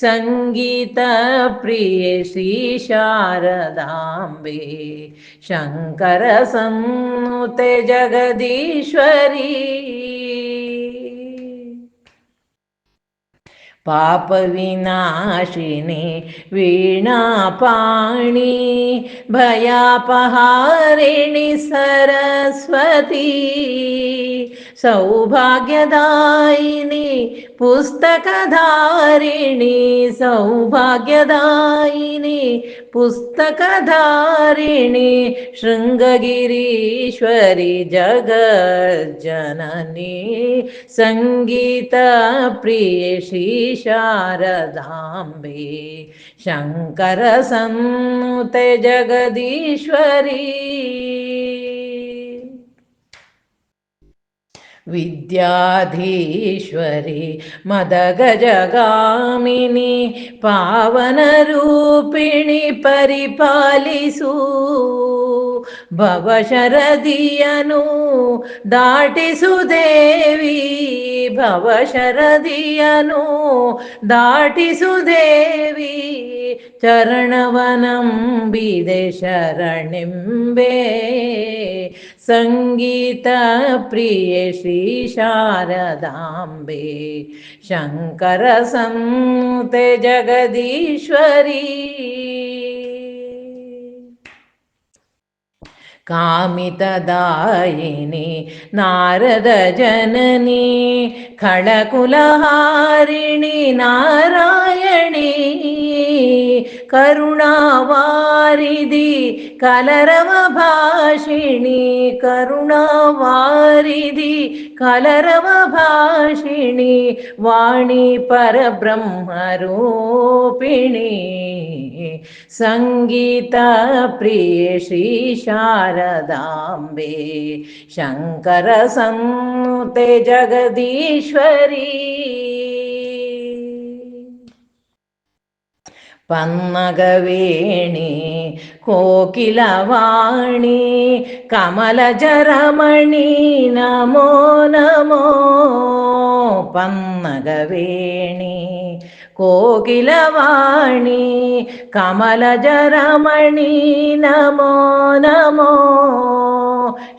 ಪೂಜಿತೆ ನಾರದ ವಂದಿತೆ ವರಜನ ಪೂಜಿತೆ ಮಂಗಳದಾತೆ ವಾಗೀಶ್ವರಿ ಸಂಗೀತ ಪ್ರಿಯ ಶ್ರೀ ಶಾರದಾಂಬೆ ಶಂಕರ ಸನ್ನುತೆ ಜಗದೀಶ್ವರಿ ಪಾಪ ವಿನಾಶಿನಿ ವೀಣಾಪಾಣಿ ಭಯಾಪಹಾರಿಣಿ ಸರಸ್ವತಿ ಸೌಭಾಗ್ಯದಾಯಿನಿ ಪುಸ್ತಕಧಾರಿಣಿ ಸೌಭಾಗ್ಯದಾಯಿನಿ ಪುಸ್ತಕಧಾರಿಣಿ ಶೃಂಗಗಿರೀಶ್ವರಿ ಜಗಜ್ಜನನಿ ಪರಿಪಾಲಿಸು ಭವಶರದಿಯನು ದಾಟಿಸು ದೇವಿ ಭವಶರದಿಯನು ದಾಟಿಸು ದೇವಿ ಚರಣವನಂಬಿದೆ ಶರಣೆಂಬೆ. ಸಂಗೀತ ಪ್ರಿಯ ಶ್ರೀ ಶಾರದಾಂಬೆ. ಶಂಕರ ಸಂತೆ ಜಗದೀಶ್ವರಿ. कामितदायिनि नारदजननी खळकुलहारिणि नारायणी ನಾರಾಯಣಿ ಕರುಣಾವಾರಿದಿ ಕಲರವ ಭಾಷಿಣಿ ಕರುಣಾವಾರಿದಿ ಕಲರವ ಭಾಷಿಣಿ ವಾಣಿ ಪರಬ್ರಹ್ಮರೂಪಿಣಿ ಸಂಗೀತ ಪ್ರಿಯ ಶ್ರೀ ಶಾರದಾಂಬೆ ಶಂಕರ ಸನ್ನುತೆ ಜಗದೀಶ್ವರಿ. ಪನ್ನಗವೇಣಿ ಕೋಕಿಲವಾಣಿ ಕಮಲಜರಮಣಿ ನಮೋ ನಮೋ ಪನ್ನಗವೇಣಿ ಕೋಕಿಲವಾಣಿ ಕಮಲಜರಮಣಿ, ನಮೋ ನಮೋ.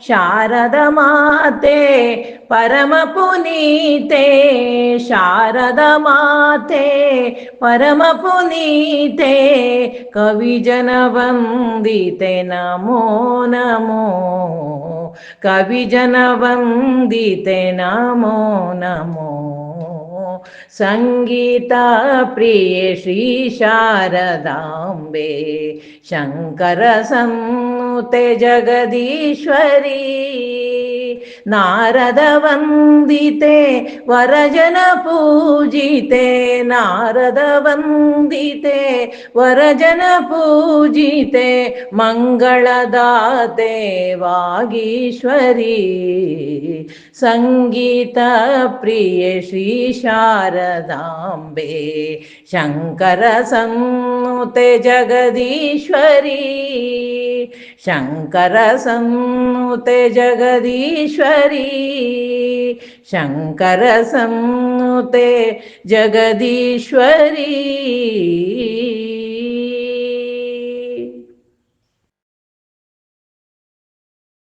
ಶಾರದ ಮಾತೆ, ಪರಮ ಪುನೀತೆ, ಶಾರದ ಮಾತೆ, ಪರಮ ಪುನೀತೆ ಕವಿಜನ ವಂದಿತೆ, ನಮೋ ನಮೋ. ಕವಿಜನ ವಂದಿತೆ, ನಮೋ ನಮೋ. ಸಂಗೀತ ಪ್ರಿಯ ಶ್ರೀ ಶಾರದಾಂಬೆ ಶಂಕರ ಸನ್ನುತೆ ಜಗದೀಶ್ವರಿ ನಾರದ ವಂದಿತೆ, ವರಜನ ಪೂಜಿತೆ, ನಾರದ ವಂದಿತೆ, ವರಜನ ಪೂಜಿತೆ, ಮಂಗಳದಾತೆ, ವಾಗೀಶ್ವರಿ. ಸಂಗೀತ ಪ್ರಿಯ ಶ್ರೀ ಶಾರದಾಂಬೆ, ಶಂಕರ ಸನ್ನುತೆ ಜಗದೀಶ್ವರಿ. ಶಂಕರ ಸನ್ನುತೆ ಜಗದೀಶ್ವರಿ ಶಂಕರ ಸನ್ನುತೆ ಜಗದೀಶ್ವರಿ